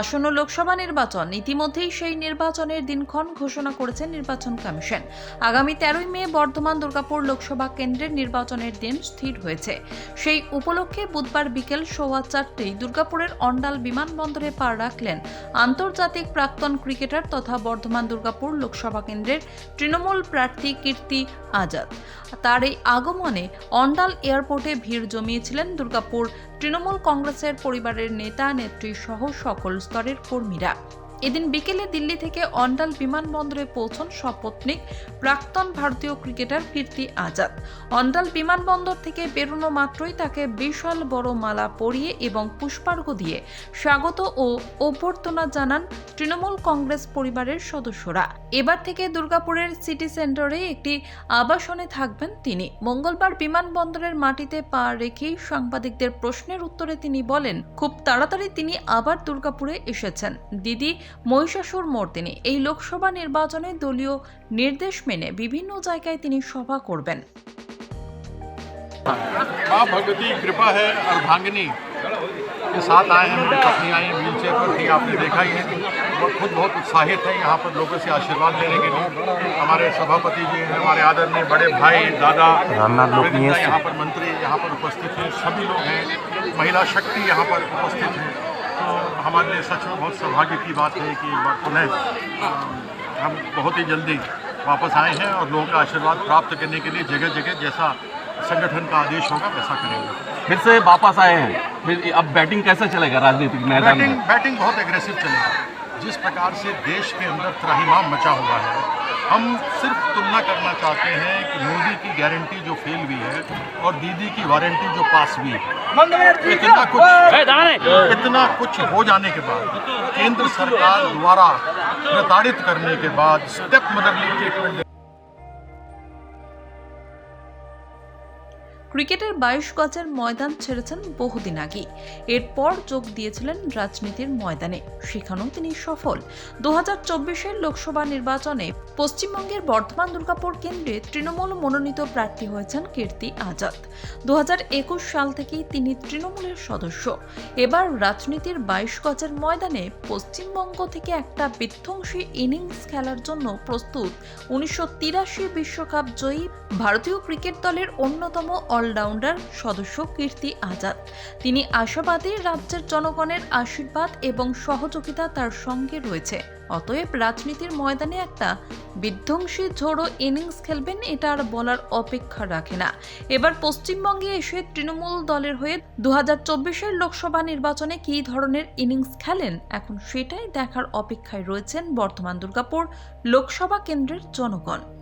আসন্ন লোকসভা নির্বাচন, ইতিমধ্যেই সেই নির্বাচনের দিনক্ষণ ঘোষণা করেছে নির্বাচন কমিশন। আগামী তেরোই মে বর্ধমান দুর্গাপুর লোকসভা কেন্দ্রের নির্বাচনের দিন স্থির হয়েছে। সেই উপলক্ষে বুধবার বিকেল সোয়া চারটেই দুর্গাপুরের অন্ডাল বিমানবন্দরে পা রাখলেন আন্তর্জাতিক প্রাক্তন ক্রিকেটার তথা বর্ধমান দুর্গাপুর লোকসভা কেন্দ্রের তৃণমূল প্রার্থী কীর্তি আজাদ। তার এই আগমনে অন্ডাল এয়ারপোর্টে ভিড় জমিয়েছিলেন দুর্গাপুর তৃণমূল কংগ্রেসের পরিবারের নেতা নেত্রী সহ সকল স্তরের কর্মীরা। এদিন বিকেলে দিল্লি থেকে অন্ডাল বিমানবন্দরে পৌঁছন সপত্নীক প্রাক্তন ভারতীয় ক্রিকেটার কীর্তি আজাদ। অন্ডাল বিমানবন্দর থেকে বেরোনো মাত্রই তাকে বিশাল বড় মালা পরিয়ে এবং পুষ্পার্ঘ দিয়ে স্বাগত ও অভ্যর্থনা জানান তৃণমূল কংগ্রেস পরিবারের সদস্যরা। এবার থেকে দুর্গাপুরের সিটি সেন্টারে একটি আবাসনে থাকবেন তিনি। মঙ্গলবার বিমানবন্দরের মাটিতে পা রেখেই সাংবাদিকদের প্রশ্নের উত্তরে তিনি বলেন, খুব তাড়াতাড়ি তিনি আবার দুর্গাপুরে এসেছেন। দিদি মহিষাসুর মর্দিনী এই লোকসভা নির্বাচনে দলীয় নির্দেশ মেনে বিভিন্ন জায়গায় তিনি সভা করবেন माँ भगवती की कृपा है अर्धांगिनी के साथ आए हैं मेरी पत्नी आई हैं व्हील चेयर पर थी आपने देखा ही है वो खुद बहुत उत्साहित है यहाँ पर लोगों से आशीर्वाद लेने के लिए हमारे सभापति जी हैं हमारे आदरणीय बड़े भाई दादा रामनाथ लोग नहीं वृंदा हैं। यहाँ पर मंत्री यहाँ पर उपस्थित हैं सभी लोग हैं महिला शक्ति यहाँ पर उपस्थित है तो हमारे लिए सच में बहुत सौभाग्य की बात है कि एक बार पुनः हम बहुत ही जल्दी वापस आए हैं और लोगों का आशीर्वाद प्राप्त करने के लिए जगह जगह जैसा संगठन का आदेश होगा वैसा करेंगे। फिर से वापस आए हैं। फिर अब बैटिंग कैसे चलेगा राजनीतिक मैदान बैटिंग बैटिंग बहुत एग्रेसिव चलेगा। जिस प्रकार से देश के अंदर त्राहिमाम मचा हुआ है हम सिर्फ़ तुलना करना चाहते हैं कि मोदी की गारंटी जो फेल हुई है और दीदी की वारंटी जो पास हुई है। इतना कुछ इतना कुछ हो जाने के बाद केंद्र सरकार द्वारा प्रताड़ित करने के बाद स्टेप मदरली ट्रीटमेंट ক্রিকেটের বাইশ গজের ময়দান ছেড়েছেন বহুদিন আগে এরপর যোগ দিয়েছিলেন রাজনীতির ময়দানে, সেখানেও তিনি সফল। দু হাজার চব্বিশের লোকসভা নির্বাচনে পশ্চিমবঙ্গের বর্ধমান দুর্গাপুর কেন্দ্রে তৃণমূল মনোনীত প্রার্থী হয়েছেন কীর্তি আজাদ। দু হাজার একুশ সাল থেকেই তিনি তৃণমূলের সদস্য। এবার রাজনীতির বাইশ গজের ময়দানে পশ্চিমবঙ্গ থেকে একটা বিধ্বংসী ইনিংস খেলার জন্য প্রস্তুত। উনিশশো বিশ্বকাপ জয়ী ভারতীয় ক্রিকেট দলের অন্যতম অলরাউন্ডার সদস্য কীর্তি আজাদ। তিনি আশাবাদী রাজ্যের জনগণের আশীর্বাদ এবং সহযোগিতা তার সঙ্গে রয়েছে। অতএব রাজনীতির ময়দানে একটা বিধ্বংসী ঝোড়ো ইনিংস খেলবেন এটা আর বলার অপেক্ষা রাখে না। এবার পশ্চিমবঙ্গে এসে তৃণমূল দলের হয়ে দু হাজার লোকসভা নির্বাচনে কী ধরনের ইনিংস খেলেন এখন সেটাই দেখার অপেক্ষায় রয়েছেন বর্তমান দুর্গাপুর লোকসভা কেন্দ্রের জনগণ।